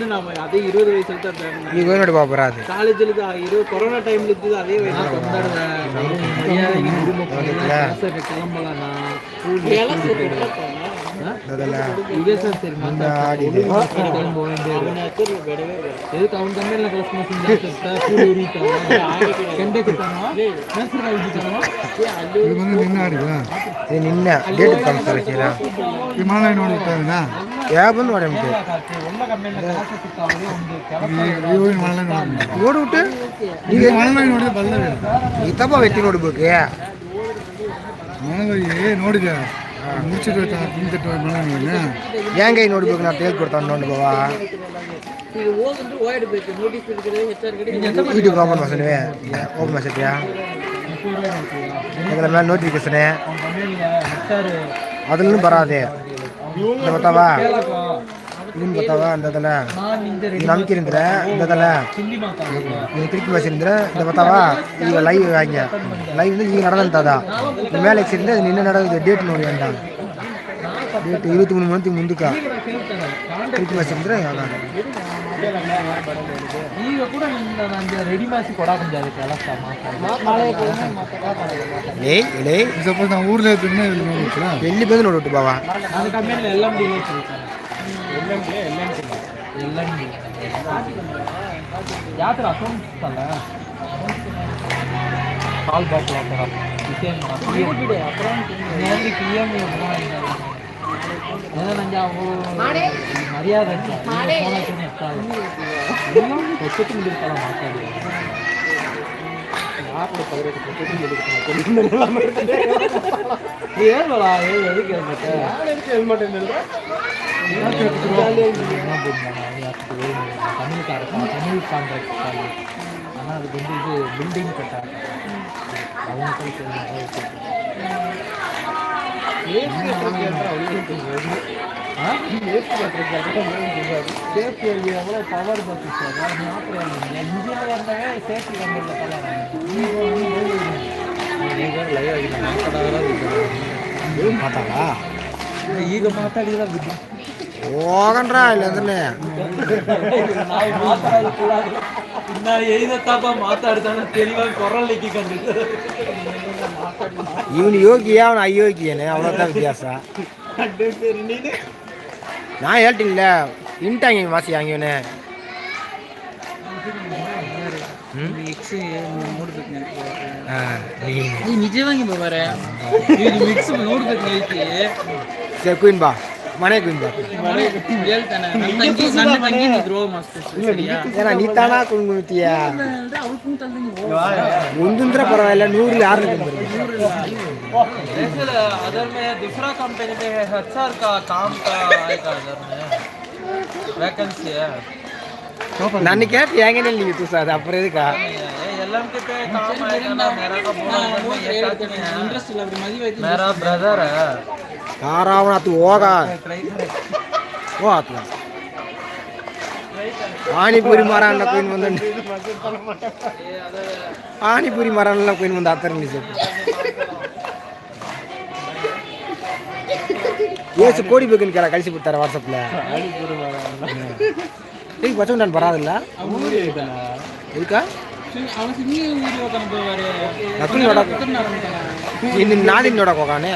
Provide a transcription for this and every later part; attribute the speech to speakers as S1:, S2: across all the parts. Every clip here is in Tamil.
S1: இருபது வயசுல தான் நீ கோயிலோட பாப்பரா
S2: அது காலேஜ்ல தான் இருபது
S3: கொரோனா டைம்ல இருந்து அதே வயசுல
S2: கொண்டாடுவேன் நின்னா
S3: டேட்டு ಯಾಬಂದು ಮಾಡಿ ಉಂಟು ನೋಡ್ಬಿಟ್ಟು
S2: ಈಗ ನೋಡಿದ್ರೆ ಬಲ್ಲವೇ
S3: ಈ ತಪ್ಪ ವ್ಯಕ್ತಿ ನೋಡ್ಬೇಕು
S2: ಮಳೆ ನೋಡಿದೆ ಮುಚ್ಚಿಟ್ಟು ತಿಂತಿಟ್ಟು ಮಳೆ
S3: ಹೆಂಗೆ ನೋಡ್ಬೇಕು ನಾನು ಹೇಳ್ಕೊಡ್ತಾನೆ ನೋಡಿ ಬಾವಾ ಯೂಟ್ಯೂಬ್ ಓಪನ್ ಮಾಡ್ಸೋಣ ಓಪನ್ ಮಾಡ್ಸತ್ತೀಯಾ ಅದರ ಮೇಲೆ ನೋಟಿಫಿಕೇಶನ್ ಅದನ್ನು ಬರಾದೆ இந்த பத்தாவா? இதுன்னு பத்தாவா? இந்த இதில் இது நமக்கு இருந்துல இந்த இதில் இது திருப்பி வாசி இருந்துல இந்த பத்தாவா? இது லைவ் வாங்க. லைவ் வந்து இது நடந்தது தாதா இந்த மேலே இருந்து அது நின்று நடந்தது டேட் நோடி வேண்டாம். டேட் இருபத்தி மூணு மணிக்கு முந்துக்கா. திருப்பி வாசி இருந்துல
S1: ಈಗ ಕೂಡ ನಿನ್ನ ನಂಗೆ ರೆಡಿ ಮಾಡಿಸಿ ಕೊಡಕ್ಕೆ ಅದಕ್ಕೆ ಕೆಲಸ
S3: ಲೇಯ್ ಲೇಯ್
S2: ಸಪೋಸ್ ನಾವು ಊರ್ಲೇ ಇದ್ರೆ ಇಲ್ಲಿ ನೋಡ್ಬೇಕಲ್ಲ
S3: ಎಲ್ಲಿ ಬಂದು ನೋಡ್ಬಿಟ್ಟು ಬಾವಾ
S1: ಅದಕ್ಕೆ ಆಮೇಲೆ ಎಲ್ಲ ಎಲ್ಲ ಯಾವ ಥರ ಅಕೌಂಟ್ಸ್ ಅಲ್ಲ ಕಾಲ್ ಬ್ಯಾಕ್ ಥರ ಪಿ ಎಮ್ ಏನೋ ನಂಗೆ ಅವು ಮರ್ಯಾದೆ ಕೊಟ್ಟು ಮುಂದಿರ್ತಾರ ಮಾತಾಡಿ ಯಾಕೆ ಹೇಳ್ಬಲ್ಲ ಹೇಳಿ ಅದಕ್ಕೆ ಹೇಳ್ಬೇಕು தமிழ் தமிழ் கான்ட்ராக்ட் ஆனால் அதுக்கு வந்து இது பில்டிங் கட்டாங்க அவங்க போய் சேஃப்டி எவ்வளோ பவர் பற்றி சார் ஞாபகம் இன்ஜினியர் இருந்தாவே சேஃப்டி கம்பெனியில் ಲೈವ್ ಆಗಿದೆ ಮಾತಾಡೋಲ್ಲ
S3: ಮಾತಾಡಾ
S1: ಈಗ ಮಾತಾಡಿದ ಬಿದ್ದು
S3: ಹೋಗಣ್ರ ಇಲ್ಲ ಅಂದ್ರೆ ಇವನು ಯೋಗಿಯ ಅವನು ಅಯೋಗ್ಯನೇ ಅವನದ ವ್ಯತ್ಯಾಸ ನಾ ಹೇಳ್ತಿಲ್ಲ ಇಂಟಾಂಗ ಮಾಸಿ ಹಂಗಿವನೇ
S1: ನಿಜವಾಗಿ ಬಾರೆ ಮಿಕ್ಸ್ ನೋಡ್ಬೇಕು ಹೇಳ್ತಿ
S3: ಸರ್ ಕ್ವೀನ್ ಬಾ ಮನೆ ಕುಯಿನ್ ಬಾ
S1: ಹೇಳ್ತಾನೆ ನನ್ನ ತಂಗಿ ನನ್ನ ತಂಗಿ ನಿದ್ರು ಮಸ್ತ್ ಸರಿಯಾ
S3: ಏನ ನೀ ತಾನ ಕುಣ್ಗುತ್ತೀಯ
S1: ಅವ್ಳು ಕುಂತಲ್ದಂಗೆ
S3: ಒಂದಂದ್ರೆ ಪರವಾಗಿಲ್ಲ ನೂರು ಯಾರು
S1: अदर में दूसरा कंपनी पे है एचआर का काम का आएगा अदर में वैकेंसी है
S3: ನನ್ನ ಕೇಟ್ ಹೆಂಗೇನೆ ನೀವು ತೂಸ ಅದು ಅಪ್ಪರ ಇದಕ್ಕ
S1: एल एम के पे काम आएगा ना मेरा का इंटरेस्ट ಇಲ್ಲ मेरा ब्रदर है
S3: ಕಾರಾವಣಾತು ಹೋಗ ಓ ಆತ್ಲ ಪಾನಿಪುರಿ ಮರ ಅನ್ನ ಕೊಯ್ನ್ ಬಂದಂಡಿ ಪಾನಿಪುರಿ ಮರ ಅನ್ನ ಕೊಯ್ನ್ ಬಂದ ಆತರ ನಿಜಕ್ಕೂ ಏಸು ಕೋಡಿ ಬೇಕನ್ ಕೆಲ ಕಳಿಸಿ ಬಿಡ್ತಾರೆ ವಾಟ್ಸಪ್ಲ ಈಗ ಬಚ್ಕೊಂಡು ನಾನು ಬರೋದಿಲ್ಲ ಇದಕ್ಕ
S1: నతులు నోడకు నిన్ను
S3: నాది నోడకు కానీ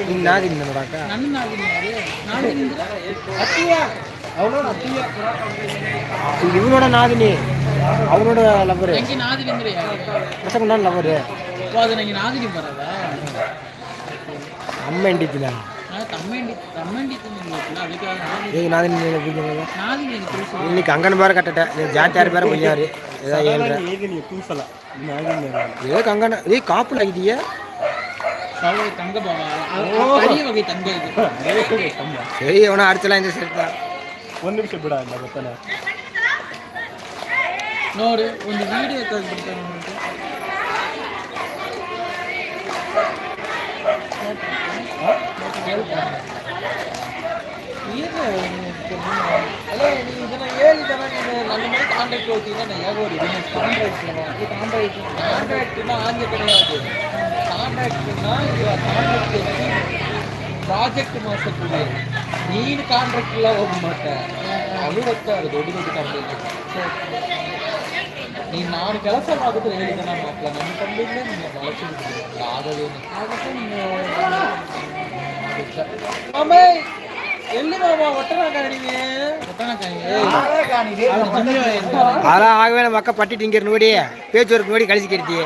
S1: నిన్ను నాది నోడక இவனோட நாதினி.
S3: அவனோட லவ்வரு பசங்க
S1: லவ்வரு அம்மா எண்டித்துல
S3: இன்னைக்கு அங்கன் பேர கட்டட்டேன் ஜாத்தியார் பேர பொய்யாரு. ஏதா ஏழ்ற ஏதோ கங்கன ஏய் காப்புல ஆகிட்டியா
S1: ಸಾವಿರ ತಂಗ ಬಾವ ಅರಿಯ ವಗೈ ತಂಗ ಇದು
S3: சரி அவனை அடிச்சலாம் இந்த சேர்த்தா
S2: ಒಂದು ನಿಮಿಷ ಬಿಡ ಇಲ್ಲ ಗೊತ್ತಲ್ಲ
S1: ನೋಡಿ ಒಂದು ವಿಡಿಯೋ ತೆಗೆದ್ಬಿಡ್ತಾರೆ ನೋಡಿ ಏನು ப்ராஜெக்ட் மாசத்துக்கு நீன் கான்ட்ராக்ட்லாம் ஓட மாட்டேன் அலுவலகத்தான் அது ஒடி ஒடி கான்ட்ராக்ட் நீ நாலு ಕೆಲಸ ಮಾಡಿದ್ರೆ ಹೇಳಿದ ನಮ್ಮ ಮಕ್ಕಳ ನನ್ನ ತಂದೆಯಿಂದ ನಿನ್ನ ಬಳಸಿದ್ರು ಆಗೋದೇನು ಆಗುತ್ತೆ
S3: அதான் ஆகவே நம்ம அக்கா பட்டிட்டு இங்கே நோடி பேச்சுவருக்கு நோடி கழிச்சு கெடுத்தி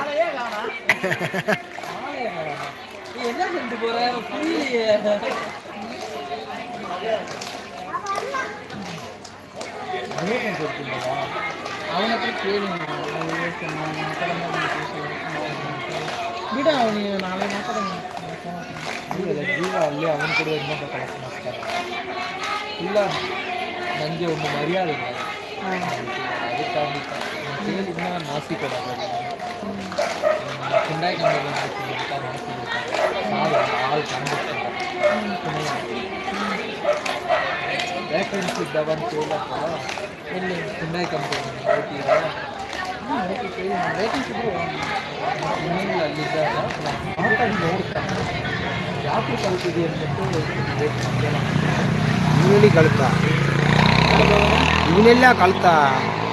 S1: அவனுக்கு நாளை மாசம் ಜೀವದ ಜೀವ ಅಲ್ಲೇ ಅವನ ಕೂಡ ಇನ್ನೊಬ್ಬ ಕೆಲಸ ಮಾಡ್ತಾರೆ ಇಲ್ಲ ನನಗೆ ಒಂದು ಮರ್ಯಾದೆ ಅದಕ್ಕಾಗಿ ಕೇಳಿದ್ನ ನಾಸಿ ಕೊಡೋದು ಹಾಲು ಕಂಡು ಆಳು ಕಂಡು ರೆಫರೆನ್ಸ್ ಇದ್ದಾವಂತ ಹೇಳಕ್ಕಲ್ಲ ಇಲ್ಲಿ ಕುಂಡಾಯಿ ಕಂಪನಿ ಹೋಗಿರೋ ಇವನೆಲ್ಲಿ ಕಲ್ತಾ ಇವನೆಲ್ಲ ಕಲ್ತ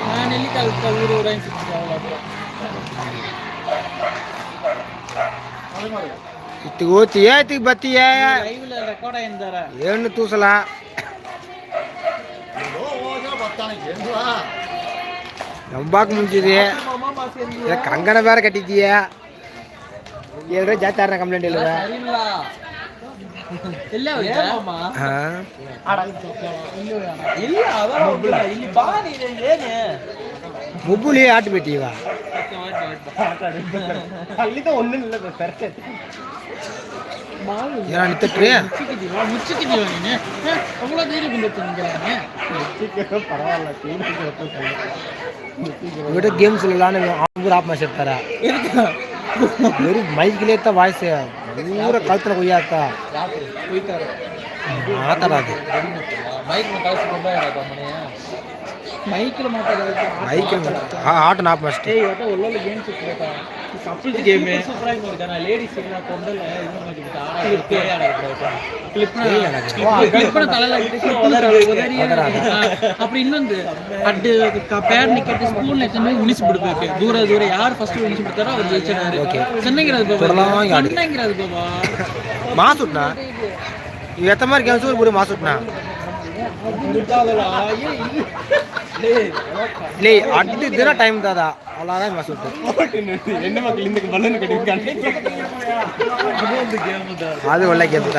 S3: ನಾನೆಲ್ಲಿ ಕಳ್ತ? ಊರು ಊರಾಗಿ
S1: ಇತ್ತು ಓತಿ ಏತಿಗೆ
S3: ಬತ್ತೀಯ ಏನು ತೂಸಲ? நம்பாக்க முடிஞ்சது. இல்லை கங்கனை வேற கட்டிக்கிய ஏழு ரூபா ஜாத்தாரன் கம்ப்ளைண்ட் இல்லை முப்புலி ஆட்டு பெட்டிவா?
S1: பரவாயில்ல
S3: விட கேம்ஸ் விளையாடலான்னு அவங்க ஆப் மேட்ச் எடுத்தாரா? வெறும் மைக்கிலே தான் வாய்ஸ் பூரா கழுத்தில் கொய்யாத்தா. மாத்தாடாது
S1: மைக்கில் மாட்டாது?
S3: மைக்கில் ஆட்டம் ஆப்
S1: மேட்ச் கப்புள்ஸ் கேம் அட் பேர் நிக்கட் ஸ்கூல் எத்தனை உனிச்சு தூர தூர யார்
S3: ஃபர்ஸ்ட் உனிச்சு
S1: பிடித்தாரோ அவர்
S3: ஜெயிச்சாரு மாசுட்னா இது எத்த மாதிரி கேம்ஸ் ஒரு மாசுட்னா ಲೇ ಅಡ್ಡ ದಿನ ಟೈಮ್ ದಾದ ಅಲ್ಲಾರ ಮಸೂತು
S1: ಹೆಣ್ಣು ಮಕ್ಕಳು ಹಿಂದಕ್ಕೆ ಬಲೂನ್ ಕಟ್ಟಿದ್ದ
S3: ಅದು ಒಳ್ಳೆ
S1: ಗೆದ್ದ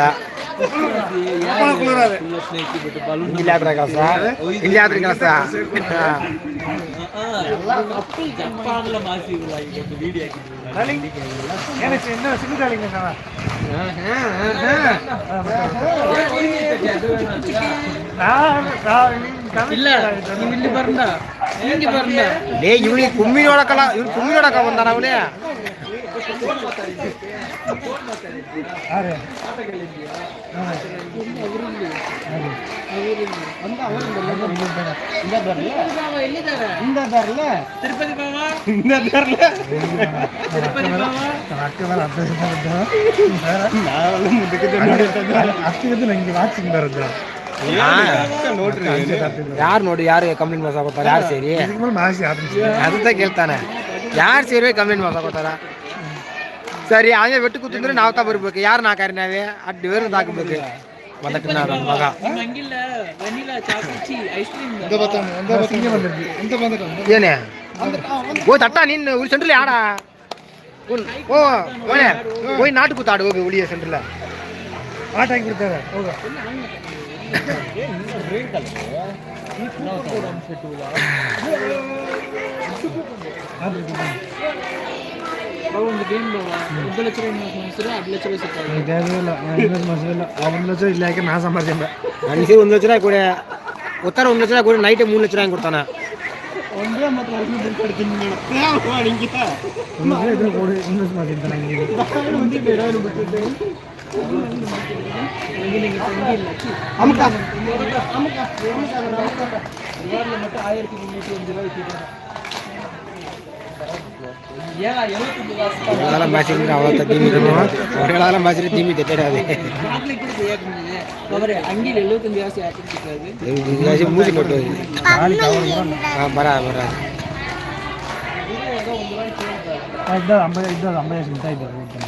S3: ಇಲ್ಲಿ ಆದ್ರೆ ಕೆಲಸ ಇಲ್ಲಿ ಆದ್ರೆ ಕೆಲಸ
S1: ಸಿಗುದಿಲ್ಲ
S3: டே இவனுக்கு கும்மியோட கலா இவன் கும்மியோட கா வந்தானா அவனே?
S1: அக்கத்துல இங்க வாட்சிங் பரதான்
S3: ಯಾರು ನೋಡಿ ಯಾರು ಕಂಪ್ಲೇಂಟ್ ಮಾಡ್ಸಕೋತಾರ ಯಾರು ಸೇರಿ ಅದಕ್ಕೆ ಕೇಳ್ತಾನೆ ಯಾರು ಸೇರಿ ಕಂಪ್ಲೇಂಟ್ ಮಾಡ್ಸಕೋತಾರ ಸರಿ ಅವನೇ ಬೆಟ್ಟು ಕೂತಿದ್ರೆ ನಾವು ತಾ ಬರ್ಬೇಕು ಯಾರು ನಾಕಾರಿ ನಾವೇ ಅಡ್ಡಿ ಬೇರೆ ಹಾಕ್ಬೇಕು ಬಂದಟ್ಟು ನಾನು ನನ್ನ ಮಗ
S1: ನಿಮ್ಗೆ ಹಂಗಿಲ್ಲ ವೆನಿಲಾ ಚಾಕುಚಿ ಐಸ್ ಕ್ರೀಮ್
S3: ಏನೇ ಓ ತಟ್ಟ ನಿನ್ನ ಉಳಿ ಸೆಂಟ್ರಲ್ ಯಾಡ ಉನ್- ಓ ಓನೆ ಹೋಯ್ ನಾಟು ಕೂತಾಡು ಹೋಗಿ ಉಳಿಯ ಸೆಂಟ್ರಲ್ ಆಟ ಹಾಕಿ ಬಿಡ್ತಾರೆ ಹೋಗ
S1: ಒಂದು ಗೇಮ್ ಬಾವ ಒಂದು ಲಕ್ಷ ರೂಪಾಯಿ ಮನುಷ್ಯರು ಹತ್ತು ಲಕ್ಷ ರೂಪಾಯಿ ಸಿಗ್ತದೆ
S2: ಒಂದು ಲಕ್ಷ ಇಲ್ಲ ಯಾಕೆ ನಾ ಸಂಪಾದಿಸಿಲ್ಲ
S3: ನನಗೆ ಸೇರಿ ಒಂದು ಲಕ್ಷ ರೂಪಾಯಿ ಕೊಡಿ ಉತ್ತರ ಒಂದು ಲಕ್ಷ ರೂಪಾಯಿ ಕೊಡಿ ನೈಟ್ ಮೂರು ಲಕ್ಷ ರೂಪಾಯಿ ಕೊಡ್ತಾನೆ
S1: ಒಂದೇ ಮತ್ತು ಲಕ್ಷ ರೂಪಾಯಿ ಕೊಡ್ತೀನಿ
S2: ಒಂದು ಲಕ್ಷ ಇದ್ರೆ ಕೊಡಿ அமுக்கா அமுக்கா
S1: மட்டும் ஆயிரத்தி முந்நூற்றி அஞ்சு ரூபாய் வச்சுருக்காங்க
S3: எவ்வளோலாம்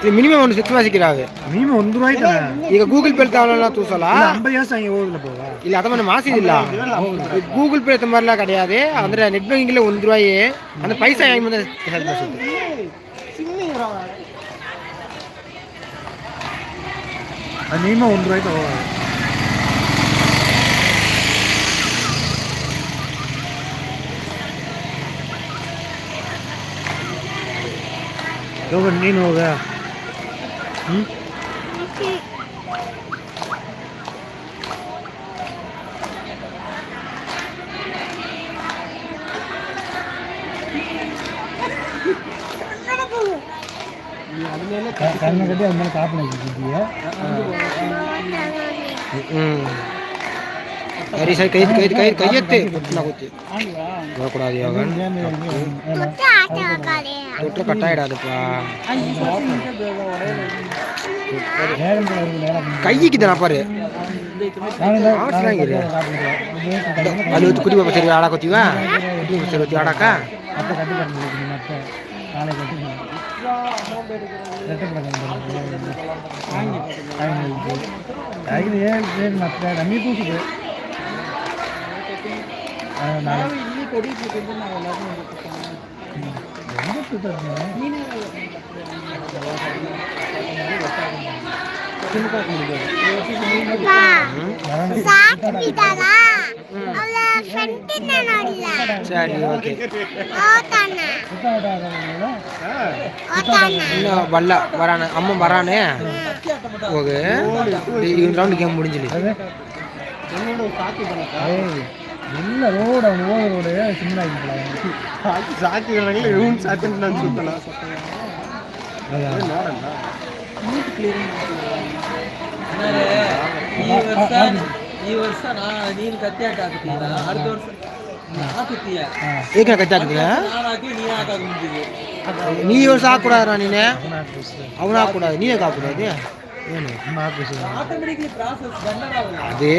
S3: மினிமம் ಮಿನಿಮಮ್ ಒಂದು ಸಿಕ್ಸ್ ಮಾಸಿಕ್
S2: ಇರಾವೆ ನೀವು ಒಂದು ರೂಪಾಯಿ
S3: ಈಗ ಗೂಗಲ್ ಪೇ தாவலாம் தூசலா?
S2: நம்ம ஏசம் இங்க ஓதுல போவா
S3: இல்ல அத மன மாசி இல்ல. கூகுள் பே மாதிரிலாம் கிடையாது. அந்த நெட் பேங்கிங்ல ஒன்று ரூபாயே. அந்த பைசா ஏங்க வந்து ஹெல்ப் பண்ணுது
S2: ரூபாய் அனிம 1 ரூபாய் தவா दोगे ಕಣ್ಣು ಗಡ್ಡೆ ಅದ್ಮೇಲೆ ಕಾಪನ ಇದ್ದಿದ್ದೀಯ
S3: Hari sir கை கை கை கையெத்து கொட்டினா கொத்தி விடக்கூடாது யோகன் தொட்டு கட்டாயிடாதுப்பா கைக்கு தானே பாரு
S2: அலுவத்து குடி பாப்பா சரி ஆடா கொத்திவா குடி சரி ஒத்தி
S1: ஆடாக்கா ரெட்டை இட்லி
S3: சரி ஓகே வரல வரானு. அம்மா வரானே? ஓகே. இவன் ரவுண்டு கேம் முடிஞ்சிடு இல்லை
S2: ரோடு அவங்க ஓட ரோடு சின்ன சாக்கி
S1: வேணாங்களே ரூம் சாத்திட்டு நான் சுத்தலாம் ಈ ವರ್ಷ ನೀನು ಕತ್ತಿ ಹಾಕಿಲ್ಲ ಅರ್ಧ ವರ್ಷ ಹಾಕುತ್ತೀಯ
S3: ಏಕೆ ಕತ್ತಿ ಹಾಕಿದ್ರೆ
S1: ನಾನು ಹಾಕಿ ನೀನು ಹಾಕಾಗಿ
S3: ನೀ ಈ ವರ್ಷ ಹಾಕೂಡಾರ ನೀನೆ ಅವನು ಹಾಕೂಡಾದ ನೀನೇ ಹಾಕೂಡಾದ அது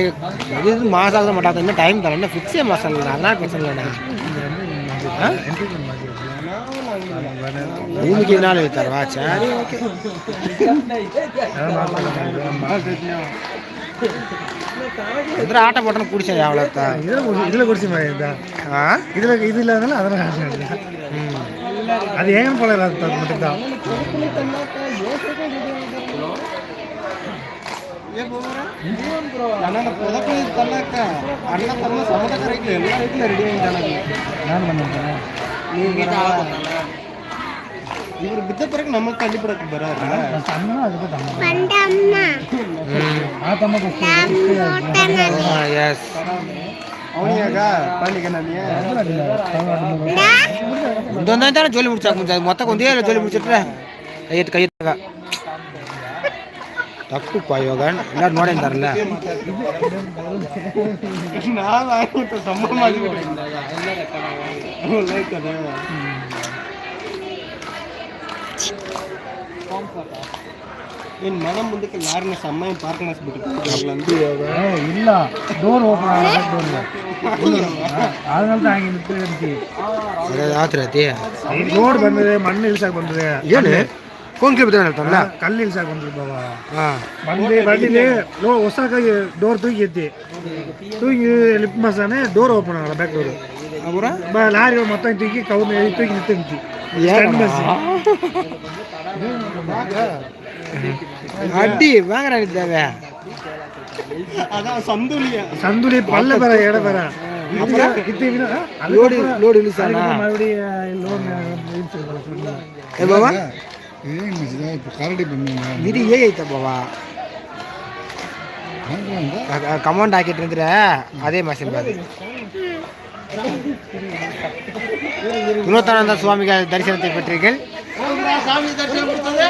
S3: அது மாதம் ஆக மாட்டாங்க இன்னும் டைம் தரேன்? என்ன ஃபிக்ஸே மாதம் இல்லை அதெல்லாம் பிரச்சனை இல்லைண்ணா. பூமிக்கு நாள் தரவா சரி. ஓகே போட்டோன்னு குடிச்சேன் எவ்வளோ
S2: இதில் இதில் மாதிரி
S3: ஆ?
S2: இதில் இது இல்லாதனால அதெல்லாம்
S3: ஆட்டம்
S2: அது ஏன் போல மட்டும்தான்.
S1: ನನ್ನ ಪದಕದ ತನಕ ಅಣ್ಣ ತಮ್ಮ ಸಮತಕ ರೈತರು ಎಲ್ಲ ರೈತರು ರೆಡಿ ಆಗಿದ್ದಾನೆ
S2: ನಾನು ಬಂದಿದ್ದೇನೆ
S1: ಇವ್ರು ಬಿದ್ದ ಪರಕ್ಕೆ ನಮ್ಮ ಕಲ್ಲಿ ಬರಕ್ಕೆ
S2: ಬರೋದು ತಮ್ಮ ಅದಕ್ಕೆ ತಮ್ಮ ಆ ತಮ್ಮ
S3: ಎಸ್
S1: ಅವನಿಯಾಗ ಪಾಲಿಗ ನನಗೆ
S3: ಒಂದೊಂದಂತಾನೆ ಜೋಲಿ ಮುಡ್ಸಾಕ ಮುಂಚೆ ಮೊತ್ತಕ್ಕೆ ಒಂದೇ ಜೋಲಿ ಮುಡ್ಸಿಟ್ರೆ ಕೈ ಎತ್ತ ಕೈ ಎತ್ತಾಗ ತಪ್ಪುಪ್ಪ ಇವಾಗ ಎಲ್ಲರೂ
S1: ನೋಡಿದ್ದಾರಲ್ಲ ಏನು ಮನೆ ಮುಂದಕ್ಕೆ ಯಾರನ್ನ ಸಮ್ಮ ಪಾರ್ಕ್ ಮಾಡಿಸ್ಬಿಟ್ಟು
S2: ಇಲ್ಲ ಡೋರ್ ಓಪನ್ ಆಗಲ್ಲ ಹಾಗೆ ನಿಂತಿರ್ತೀವಿ ಯಾವ
S3: ಥರ ಐತಿ
S2: ರೋಡ್ ಬಂದಿದೆ ಮಣ್ಣು ಇಳಿಸಕ್ಕೆ ಬಂದಿದೆ
S3: ಏನು ಕೊಂಕ್ಲಿ ಬಿದ್ದ ಹೇಳ್ತಾರಲ್ಲ
S2: ಕಲ್ಲು ಇಳ್ಸಕ್ ಬಂದಿದೆ ಬಾಬಾ
S3: ಹಾಂ
S2: ಬಂದು ಬಂದಿದೆ ಲೋ ಹೊಸ ಕೈ ಡೋರ್ ತೂಗಿ ಎತ್ತಿ ತೂಗಿ ಲಿಫ್ಟ್ ಮಾಡ್ಸಾನೆ ಡೋರ್ ಓಪನ್ ಆಗಲ್ಲ ಬ್ಯಾಕ್ ಡೋರ್
S3: ಅವರ
S2: ಬ ಲಾರಿ ಮೊತ್ತ ತೂಗಿ ಕೌನ ತೂಗಿ ನಿಂತಿ
S3: ಅಡ್ಡಿ வாங்குறாங்க
S1: அதான் சந்துலியா
S2: சந்துலி பல்ல பெற இட பெற
S3: லோடு லோடு இழுசானா
S2: மறுபடியும் லோன்
S3: ಏ ಬಾಬಾ
S2: ಕರಡಿ ಬಂದ
S3: ಇದು ಏ ಐತ ಬಾಬಾ
S1: கமௌண்ட் ஆக்கிட்டு இருந்துற அதே மாதிரி பாரு வினோதானந்த சுவாமிகள் தரிசனத்தை பெற்றீர்கள்
S4: சாமி தரிசனம் கொடுத்தது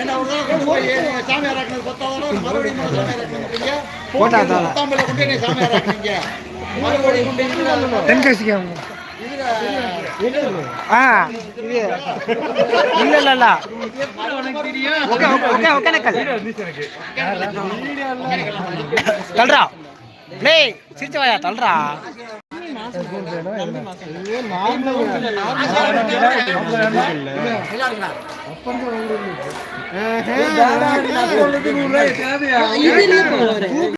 S4: ஏன்னா ஒரு தடவை கொண்டு போய் சாமி இறக்குனது பத்தாவது மறுபடியும் மூணு சாமி இறக்குனீங்க
S1: போட்டா தான்.
S4: பத்தாம்பல கொண்டு போய் சாமி இறக்குனீங்க மறுபடியும் கொண்டு
S1: ஆ. இது இல்ல இல்ல இல்ல ஓகே ஓகே ஓகே நக்கல் வாயா